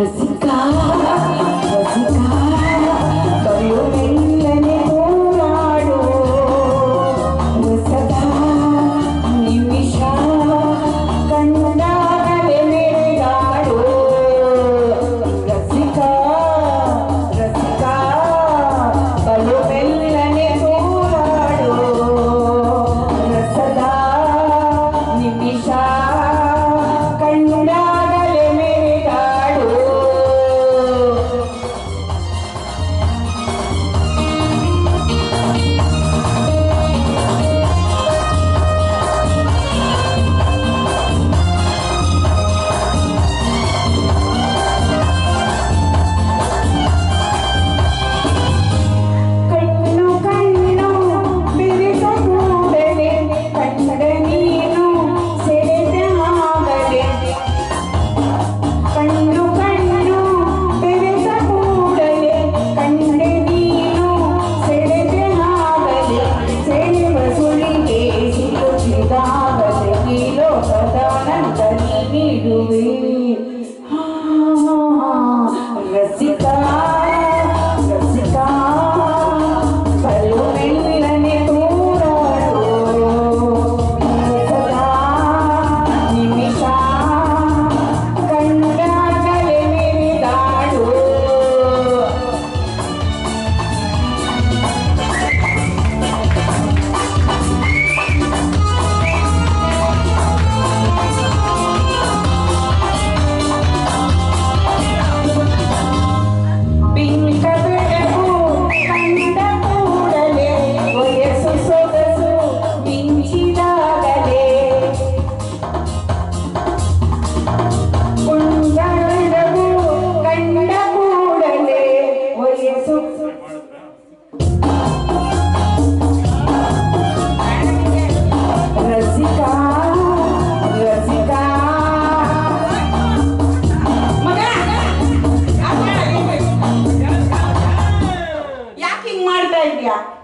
Brasil.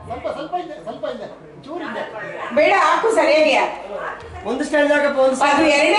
ಸ್ವಲ್ಪ ಸ್ವಲ್ಪ ಇದೆ ಸ್ವಲ್ಪ ಇದೆ. ಚೂರಿದೆ ಬೇಡ ಹಾಕು ಸರಿಯಾಗಿ. ಒಂದು ಸ್ಟ್ಯಾಂಡ್ ಹಾಕಪ್ಪ ಒಂದು ಅದು ಎರಡನೇ